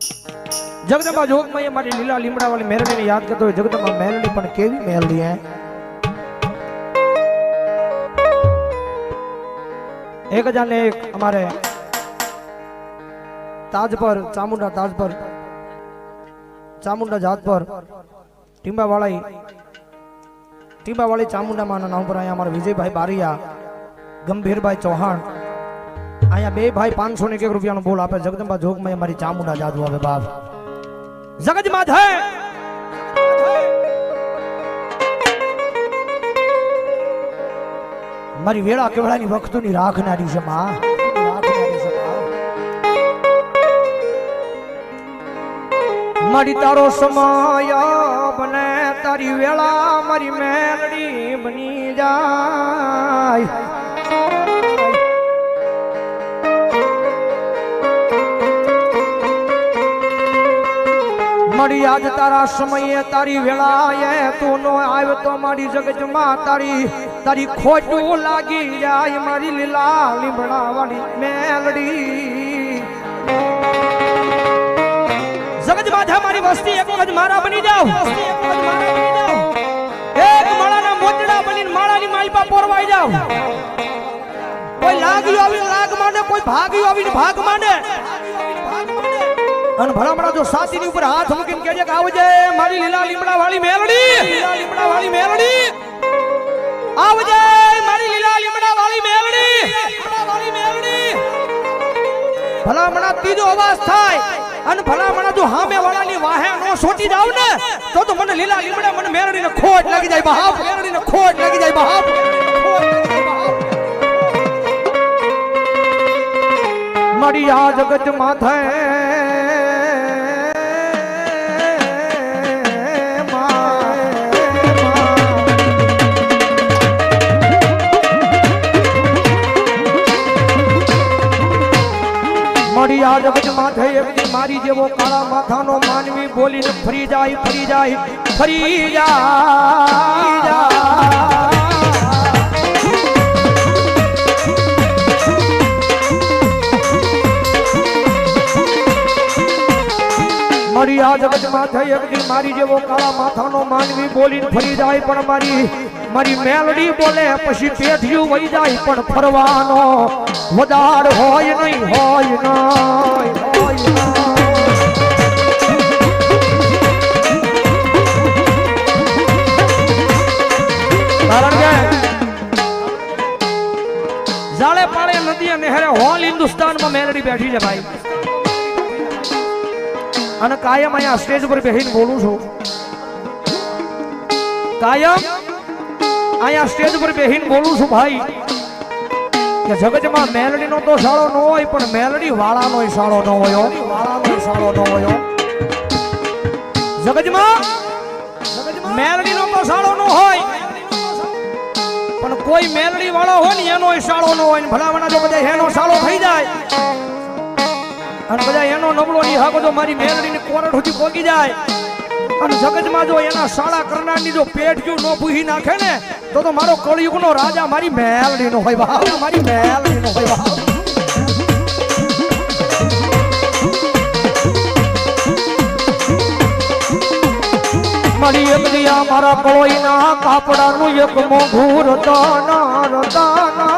જગદંબા જોગમાં મારી લીલા લીમડા વાળી મેરડીને યાદ કરતો હોય જગદંબા મેરડી પણ કેવી મેરડી હે? એક હજાર ને એક અમારે તાજ પર, ચામુંડા તાજ પર, ચામુંડા જાત પર, ટીંબાવાળી ટીંબાવાળી ચામુંડામાના નામ પર અહીંયા અમારા વિજયભાઈ બારિયા, ગંભીરભાઈ ચૌહાણ અહીંયા બે ભાઈ પાંચસો ને એક રૂપિયાનો બોલ આપે. જગદંબા જોગમાં મારી ચામુંડા જાદુ આવે બાપ. જગત માથે મારી વેળા કેવડાની વખતોની રાખનારી છે માં. મારી તારો સમાયા બને, તારી વેળા મારી મેલડી બની જાય. મારી આજ તારા સમયે તારી વેળાએ તું નો આવ્યો તો મારી જગતમાં તારી તારી ખોટું લાગી જાય, મારી લીલા લીમડા વાળી મેલડી. જગત માથે મારી વસ્તી એક વખત મારા બની જાવ એક માળાના મોજડા બનીને માળાની માલપા પોરવાઈ જાવ કોઈ લાગ્યું આવીને લાગ માંડે કોઈ ભાગ્યું આવીને ભાગ માંડે અને ભલામણા જો સાતીની ઉપર હાથ મૂકીને કહેજે કે આવજે મારી લીલા લીમડા વાળી મેલડી. લીલા લીમડા વાળી મેલડી. આવજે મારી લીલા લીમડા વાળી મેલડી. વાળી મેલડી. ભલામણા ત્રીજો અવાજ થાય અને ભલામણા જો હામે વાળાની વાહે નો સોટી જાવ ને તો તો મને લીલા લીમડા મને મેલડીને ખોટ લાગી જાય બાપ મેલડીને ખોટ લાગી જાય બાપ મારી આ જગત માથે આ જગત માથે એક મારી જેવો કાળા માથાનો માનવી બોલીને ફરી જાય ફરી જાય ફરી જાય. મારી આ જગતમાં થઈ એક મારી જેવો કાળા માથાનો માનવી બોલીને ફરી જાય પણ મારી મારી મેલડી બોલે, પછી પેઢિયું વહી જાય પણ ફરવાનો વધાર હોય નહીં હોય નહીં જાળે પાળે નદી અને હેરે હોલ હિન્દુસ્તાનમાં મેલડી બેઠી છે અને કાયમ અહીંયા સ્ટેજ ઉપર બેસીને બોલું છું. કાયમ અહીંયા સ્ટેજ પર બેહીને બોલું છું ભાઈ કે જગતમાં મેલડીનો તો સાળો ન હોય, પણ મેલડી વાળાનો સાળો ન હોય. વાળાનો સાળો ન હોય. જગતમાં મેલડીનો તો સાળો ન હોય, પણ કોઈ મેલડી વાળો હોય ને એનો સાળો ન હોય ભલામણા જો બધા એનો સાળો થઈ જાય, અને બધા એનો નબળો ની હાકો જો મારી મેલડીની કોરડ સુધી પોગી જાય, અને જગતમાં જો એના સાળા કરનારની જો પેટ જો નો ભૂહી નાખે ને તો તો મારો કળયુગનો રાજા, મારી મેલડીનો હોય બાપ મારી મેલડીનો હોય બાપ મારી એક દિયા મારા કળોઈના કાપડાનું એક મોઘું રતાના રતાના રતાના.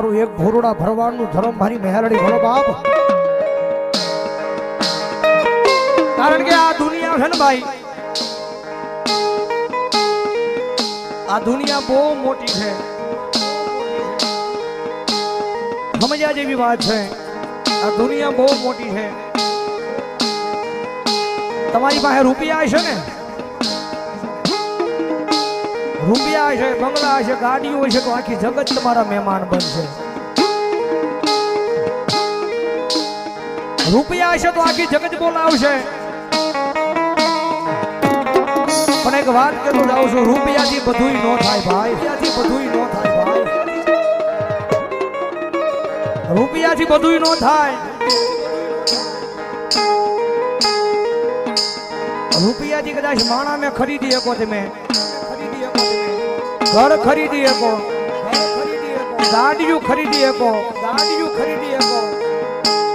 મારું એક ભોરડા ભરવાનું ધર્મ મારી મહેરડી. ભરો બાપ. કારણ કે આ દુનિયા છે ને ભાઈ, આ દુનિયા બહુ મોટી છે. સમજ્યા જેવી વાત છે. આ દુનિયા બહુ મોટી છે. તમારી પાસે રૂપિયા છે ને? રૂપિયા છે બંગલા છે ગાડીઓ છે, તો આખી જગત તમારા મહેમાન બનશે. રૂપિયા છે તો આખી જગત બોલાવશે. પણ એક વાત કરું જાઉં છું, રૂપિયાથી બધું ન થાય ભાઈ. રૂપિયાથી બધું ન થાય ભાઈ. રૂપિયાથી બધું ન થાય. રૂપિયાથી કદાચ માણા મેં ખરીદી શકો તમે. ઘર ખરીદી શકો. દાડિયું ખરીદી શકો. ગાડીઓ ખરીદી શકો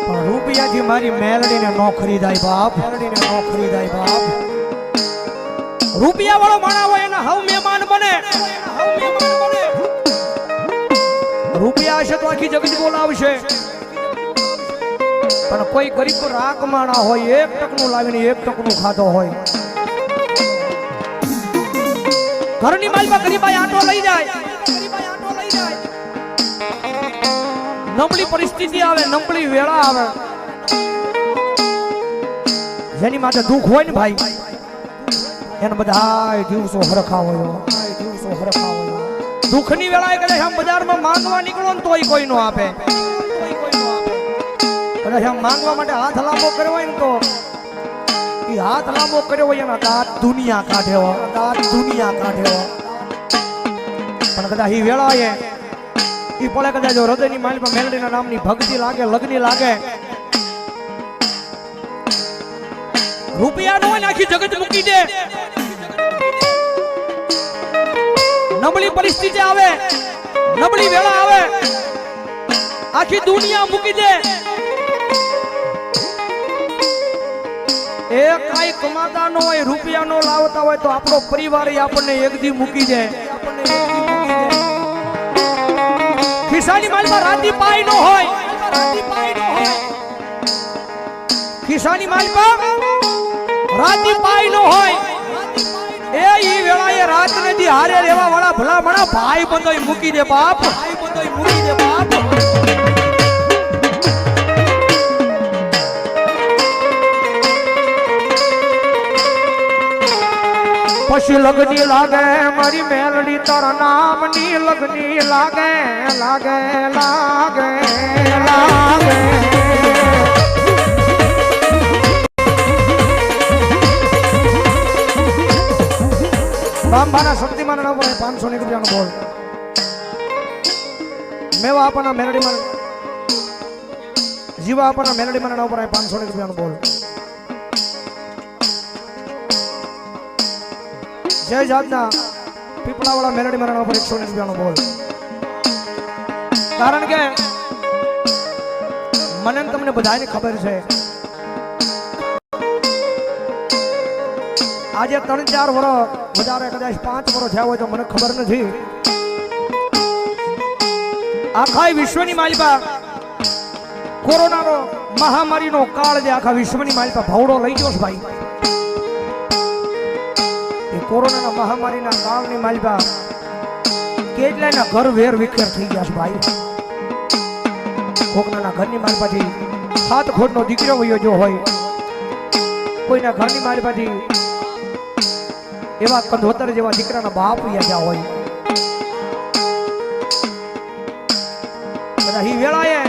પણ રૂપિયાથી મારી મેલડીને નો ખરીદાય બાપ. મેલડીને નો ખરીદાય બાપ રૂપિયા વાળો માણા હોય એના હવ મહેમાન બને. રૂપિયા હશે તો આખી જગત બોલાવશે. પણ કોઈ ગરીબ રાક માણા હોય, એક ટકનું લાવીને એક ટકનું ખાતો હોય. ઘરની માલમાં ગરીબાઈ આટો લઈ જાય. નબળી પરિસ્થિતિ આવે, નબળી વેળા આવે. જેની માટે દુઃખ હોય ને ભાઈ, એને બધા દિવસો હરખા હોય દિવસો હરખા હોય દુઃખની વેળાએ કદાચ આમ બજારમાં માંગવા નીકળો ને તોય કોઈ નો આપે. કદાચ આમ માંગવા માટે હાથ લાંબો કર્યો હોય ને તો એ હાથ લાંબો કર્યો હોય એના દાંત દુનિયા કાઢે હો. દાંત દુનિયા કાઢે હો. પણ કદાચ એ વેળાએ ઈ પડે કદાચ જો હૃદયની માલિકા મેલડીના નામની ભક્તિ લાગે, લગ્ની લાગે. રૂપિયા નો હોય ને આખી જગત મૂકી દે. નબળી પરિસ્થિતિ આવે, નબળી વેળા આવે. આખી દુનિયા મૂકી દે. એ કાઈ કમાતા નો હોય રૂપિયા નો લાવતા હોય તો આપણો પરિવાર આપણને એક દી મૂકી દી. ખિસ્સાની માલમાં રાતી નો હોય. રાતી પાઈ નો હોય રાતી પાઈ નો હોય. એ ઈ વેળાએ રાત ને હારે રહેવા વાળા ભલા ભણા ભાઈ બંધોય મૂકી દે બાપ ભાઈ બંધોય મૂકી દે બાપ. પછી લગની લાગે, મારી મેલડી તારા નામની લગની લાગે લાગે લાગે લાગે. બાંબાના શક્તિમાન ના બોલે પાંચસો ની રૂપિયાનો બોલ. મેવા આપવાના મેલડીમાં જીવા આપવાના મેલડીમાં ના ઉપર પાંચસો ની રૂપિયાનો બોલ. જય જાતના પીપળાવાળા મેલડી મારા ઉપર એકસો રૂપિયાનો બોલ. કારણ કે મને તમને બધાને ખબર છે. આજે ત્રણ ચાર વર્ષ વધારે કદાચ પાંચ વર્ષ થયા હોય તો મને ખબર નથી. આખા વિશ્વની માલિકા કોરોનાનો મહામારીનો કાળ જે આખા વિશ્વની માલિકા ભાવડો લઈ ગયો છે ભાઈ. કોરોનાના મહામારીના કાળની માલિકા કેટલાયના ઘર વેર વિખેર થઈ ગયા છે ભાઈ. કોકનાના ઘરની માલિકાથી સાત ખોટનો દીકરો વયો જો હોય. કોઈના ઘરની માલિકાથી એવા કંધોતર જેવા દીકરાના બાપ વયા હોય. બધા ઈ વેળાએ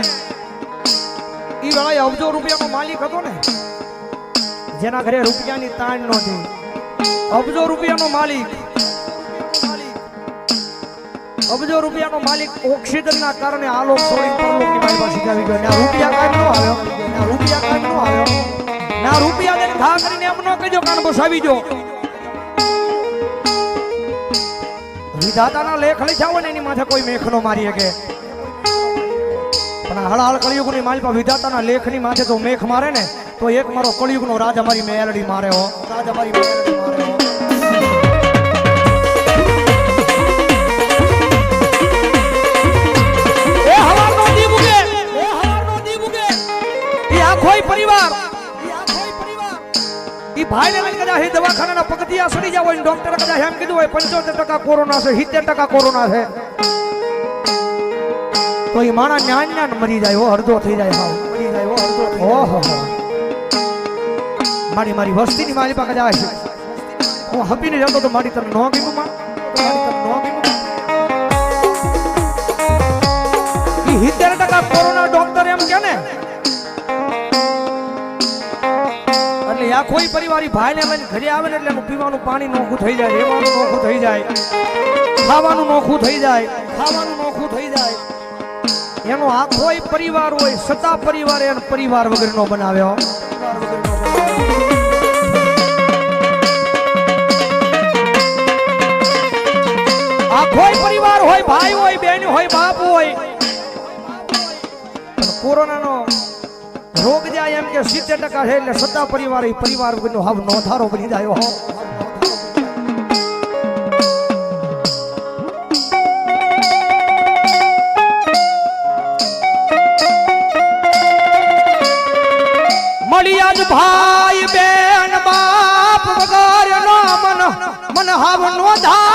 ઈ વેળાએ અબજો રૂપિયાનો માલિક હતો ને, જેના ઘરે રૂપિયાની તાણ નહોતી. અબજો રૂપિયાનો માલિક. અબજો આવી ગયો. ને રૂપિયા કાંઈ નો આવ્યો. ને રૂપિયા કાંઈ નો ને લેખ લખ્યા હોય ને એની માથે કોઈ મેખ નો મારી શકે. પણ આ હળહળ કળિયુગની માલિકા વિધાતાના લેખની માથે તો મેખ મારે ને તો એક મારો કળિયુગનો રાજ અમારી મેલડી મારે હો. રાજ અમારી મેલડી મારે હો. એ હવારનો દીપ ઉગે. એ હવારનો દીપ ઉગે. ઈ આખોય પરિવાર. ઈ આખોય પરિવાર. ઈ ભાઈને લઈને કદાચ એ દવાખાનાના પગથિયા સડી જાવ હોય ડોક્ટરે કદાચ એમ કીધું હોય પંચોતેર ટકા કોરોના છે સિત્તેર ટકા કોરોના છે. તો એ માણા જ્ઞાન જ્ઞાન મરી જાય હો અડધો થઈ જાય હા મરી જાય ઓહો મારી મારી વસ્તીની મારી પાસે જાય હું હપીને જતો તો મારી તરફ નો ગીમું માં. નો સિત્તેર ટકા કોરોના ડોક્ટર એમ કે ને? એટલે આ કોઈ પરિવારી ભાઈને લઈને ઘરે આવે ને એટલે પીવાનું પાણી નોખું થઈ જાય રહેવાનું નોખું થઈ જાય. ખાવાનું નોખું થઈ જાય, ખાવાનું નોખું થઈ જાય. એનો આખોય પરિવાર હોય છતાં પરિવાર એને પરિવાર વગરનો બનાવ્યો આખોય પરિવાર હોય, ભાઈ હોય, બેન હોય, બાપ હોય. પણ કોરોનાનો રોગ જાય એમ કે સિત્તેર ટકા છે એટલે છતાં પરિવાર એ પરિવાર વગરનો હાવ નોંધારો બની જાય રામ નો ધા